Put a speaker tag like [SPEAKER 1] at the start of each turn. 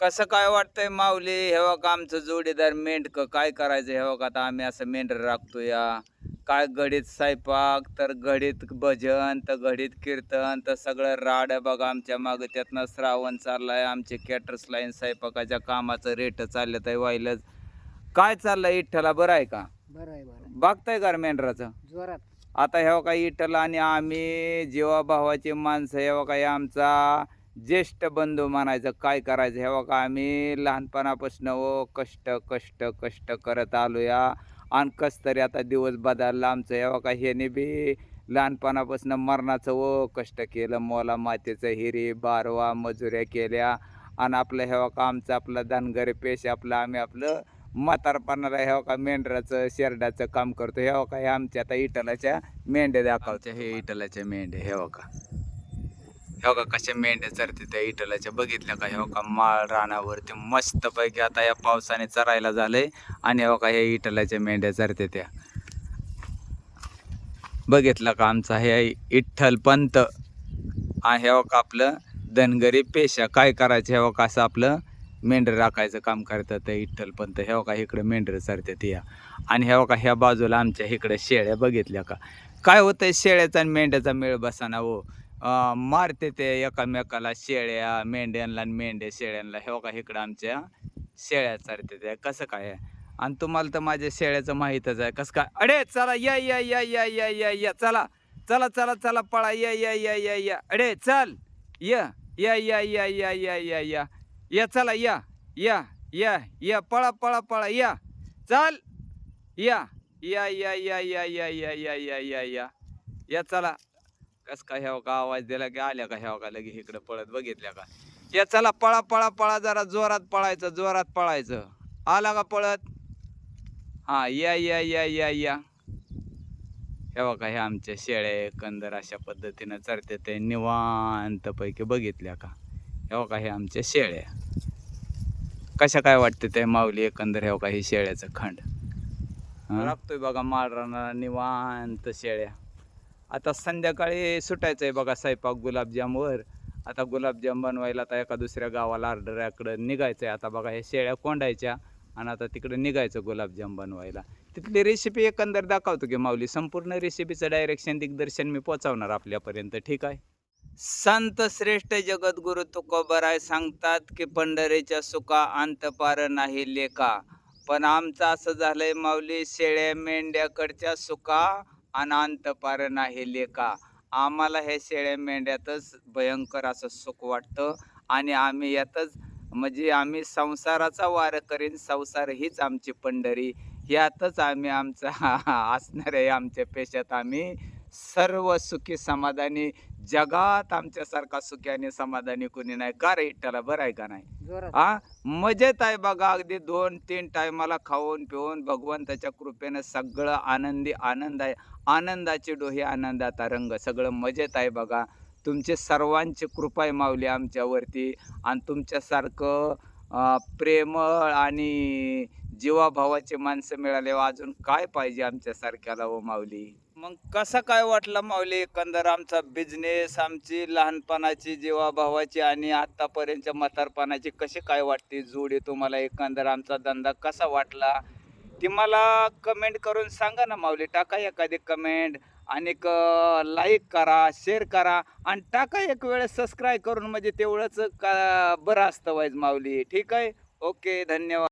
[SPEAKER 1] कसं काय वाटतंय माऊली? हे बघा आमचं जोडीदार मेंढक काय करायचं? हे बघा आता आम्ही असं मेंढर राखतो या. काय घडीत स्वयंपाक तर घडीत भजन तर घडीत कीर्तन तर सगळं राड बघा आमच्या मागं. त्यातनं श्रावण चाललाय आमचे कॅटर्स लाईन स्वयंपाकाच्या कामाचं रेट चाललं आहे व्हायलाच. काय चाललंय इठ्ठला? बरं आहे का?
[SPEAKER 2] बरं आहे बरं.
[SPEAKER 1] बघताय का मेंढराचं?
[SPEAKER 2] जोरात.
[SPEAKER 1] आता हे बघा इटल आणि आम्ही जीवाभावाची माणसं हे बघा हे आमचा ज्येष्ठ बंधू म्हणायचं काय करायचं? हे बघा आम्ही लहानपणापासून व कष्ट कष्ट कष्ट करत आलो या आणि कस तरी आता दिवस बदलला आमचं. हे बघा ह्याने बी लहानपणापासून मरणाचं व कष्ट केलं. मोला मातेचं हिरी बारवा मजुऱ्या केल्या. आणि आपलं हे बघा आमचं आपलं धनगरी पेश आपलं आम्ही आपलं म्हातारपणाला हे बघा मेंढराचं शेरडाचं काम करतो. हे बघा हे आमच्या आता इटलाच्या मेंढ्या दाखवच्या हे इटलाच्या मेंढ्या हे बघा. हे का कशा मेंढ्या चरते त्या इटलाच्या बघितल्या का हे का माळ रानावरती मस्तपैकी आता या पावसाने चरायला झालंय आणि हे बघा हे इटलाच्या मेंढ्या चरते त्या. बघितलं का आमचा हे इठ्ठल पंत? हा हे आपलं धनगरी पेशा? काय करायचं? हे का असं आपलं मेंढर राखायचं काम करतात ते इठ्ठल पंत? हे का इकडं मेंढर चरतात या आणि हे का ह्या बाजूला आमच्या इकडे शेळ्या बघितल्या का? काय होतंय शेळ्याचा आणि मेंढ्याचा मेळ बसाना हो? मारते ते एकामेकाला शेळ्या मेंढ्यांना आणि मेंढ्या शेळ्यांना हे का इकडं आमच्या शेळ्या चरते ते कसं काय आहे आणि तुम्हाला तर माझ्या शेळ्याचं माहीतच आहे कसं काय अडे चला या या या या या या या चला चला चला चला पळा या या या या या अडे चल या या या या या या या या या चला या या या या पळा पळा पळा या चल या या या या या या या या या या या या चला कस का ह्या का आवाज दिला की आल्या का ह्या का लगे इकडं पळत बघितल्या का? या चला पळा पळा पळा जरा जोरात पळायचं जोरात पळायचं. आला का पळत? हा या या या या या. हे बघा हे आमच्या शेळ्या एकंदर अशा पद्धतीनं चरते ते निवांतपैकी बघितल्या का? हे बघा हे आमच्या शेळ्या. कशा काय वाटते ते माऊली एकंदर हे बघा हे शेळ्याचं खंड. हं? बघा माळ निवांत शेळ्या. आता संध्याकाळी सुटायचं आहे बघा स्वयंपाक गुलाबजामवर. आता गुलाबजाम बनवायला आता एका दुसऱ्या गावाला आर्डराकडं निघायचं आहे आता बघा हे शेळ्या कोंडायच्या आणि आता तिकडे निघायचं गुलाबजाम बनवायला. तिथली रेसिपी एकंदर दाखवतो की माऊली संपूर्ण रेसिपीचं डायरेक्शन दिग्दर्शन मी पोचवणार आपल्यापर्यंत ठीक आहे? संत श्रेष्ठ जगद्गुरु तुकोबराय सांगतात की पंढरीच्या सुका अंतपार नाही लेका. पण आमचं असं झालंय माऊली शेळ्या मेंढ्याकडच्या सुका आणि पार नाही लेका. आम्हाला हे शेळ्या मेंढ्यातच भयंकर असं सुख वाटतं आणि आम्ही यातच म्हणजे आम्ही संसाराचा वार करीन संसार हीच आमची पंढरी. यातच आम्ही आमचा असणाऱ्या आमच्या पेशात आम्ही सर्व सुखी समाधानी जगात आमच्यासारखा सुखी आणि समाधानी कुणी नाही. का रे? इट्टाला बरं आहे का नाही? हा मजेत आहे बघा अगदी दोन तीन टायमाला खाऊन पिऊन भगवंताच्या कृपेनं सगळं आनंदी आनंद आहे. आनंदाची डोही आनंदाचा रंग सगळं मजेत आहे बघा. तुमचे सर्वांची कृपा आहे माऊली आमच्यावरती. आणि तुमच्यासारखं प्रेमळ आणि जीवाभावाचे माणसं मिळाले अजून काय पाहिजे आमच्यासारख्याला व माऊली? मग कसा काय वाटला माऊली एकंदर आमचा बिझनेस आमची लहानपणाची जीवाभावाची आणि आत्तापर्यंतच्या म्हातारपणाची कशी काय वाटते जोडी तुम्हाला? एकंदर आमचा धंदा कसा वाटला? ती मला कमेंट करून सांगा ना माऊली. टाका एखादी कमेंट आणि लाईक करा शेअर करा आणि टाका एक वेळेस सबस्क्राईब करून. म्हणजे तेवढंच का बरं असतं वाईज माऊली. ठीक आहे? ओके धन्यवाद.